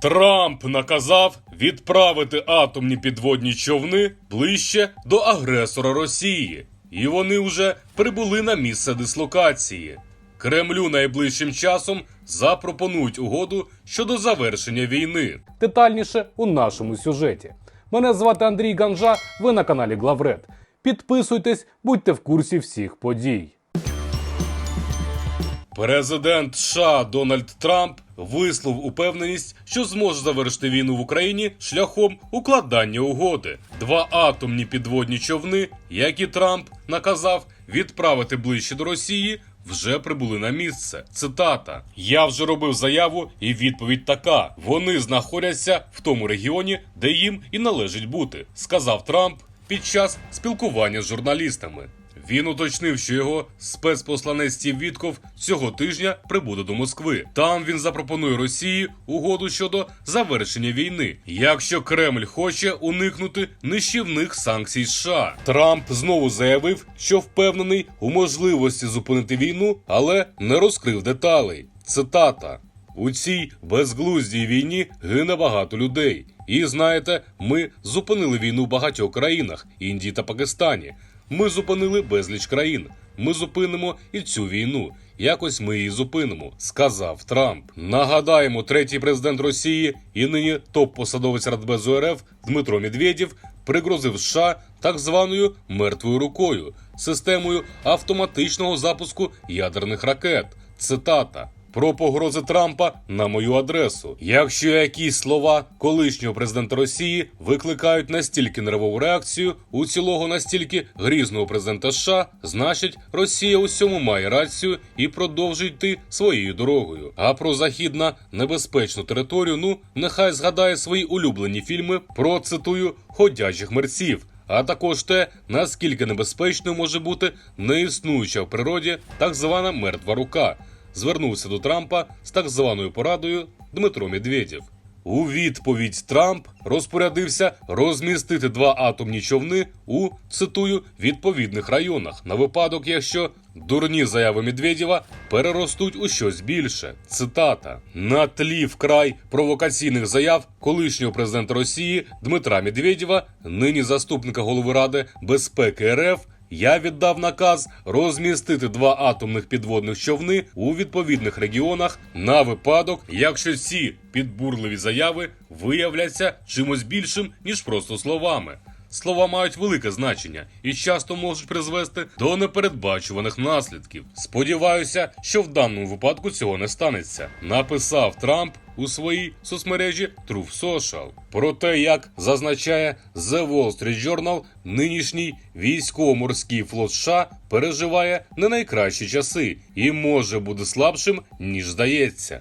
Трамп наказав відправити атомні підводні човни ближче до агресора Росії, і вони вже прибули на місце дислокації. Кремлю найближчим часом запропонують угоду щодо завершення війни. Детальніше у нашому сюжеті. Мене звати Андрій Ганжа. Ви на каналі Главред. Підписуйтесь, будьте в курсі всіх подій. Президент США Дональд Трамп висловив упевненість, що зможе завершити війну в Україні шляхом укладання угоди. Два атомні підводні човни, які Трамп наказав відправити ближче до Росії, вже прибули на місце. Цитата: Я вже робив заяву, і відповідь така: вони знаходяться в тому регіоні, де їм і належить бути, сказав Трамп під час спілкування з журналістами. Він уточнив, що його спецпосланець Стів Вітков цього тижня прибуде до Москви. Там він запропонує Росії угоду щодо завершення війни, якщо Кремль хоче уникнути нищівних санкцій США. Трамп знову заявив, що впевнений у можливості зупинити війну, але не розкрив деталей. Цитата. У цій безглуздій війні гине багато людей. І знаєте, ми зупинили війну в багатьох країнах Індії та Пакистані. Ми зупинили безліч країн. Ми зупинимо і цю війну. Якось ми її зупинимо, сказав Трамп. Нагадаємо, третій президент Росії і нині топ-посадовець Радбезу РФ Дмитро Медведєв пригрозив США так званою мертвою рукою системою автоматичного запуску ядерних ракет. Цитата. Про погрози Трампа на мою адресу. Якщо якісь слова колишнього президента Росії викликають настільки нервову реакцію у цілого настільки грізного президента США, значить Росія у всьому має рацію і продовжує йти своєю дорогою. А про захід на небезпечну територію, ну нехай згадає свої улюблені фільми про цитую ходячих мерців. А також те, наскільки небезпечною може бути неіснуюча в природі так звана мертва рука звернувся до Трампа з так званою порадою Дмитро Медведєв. У відповідь Трамп розпорядився розмістити два атомні човни у цитую відповідних районах на випадок, якщо дурні заяви Медведєва переростуть у щось більше. Цитата на тлі вкрай провокаційних заяв колишнього президента Росії Дмитра Медведєва, нині заступника голови Ради безпеки РФ. Я віддав наказ розмістити два атомних підводних човни у відповідних регіонах на випадок, якщо ці підбурливі заяви виявляться чимось більшим ніж просто словами. Слова мають велике значення і часто можуть призвести до непередбачуваних наслідків. Сподіваюся, що в даному випадку цього не станеться. Написав Трамп у своїй соцмережі Truth Social. Про те, як зазначає The Wall Street Journal, нинішній військово-морський флот США переживає не найкращі часи і може бути слабшим ніж здається.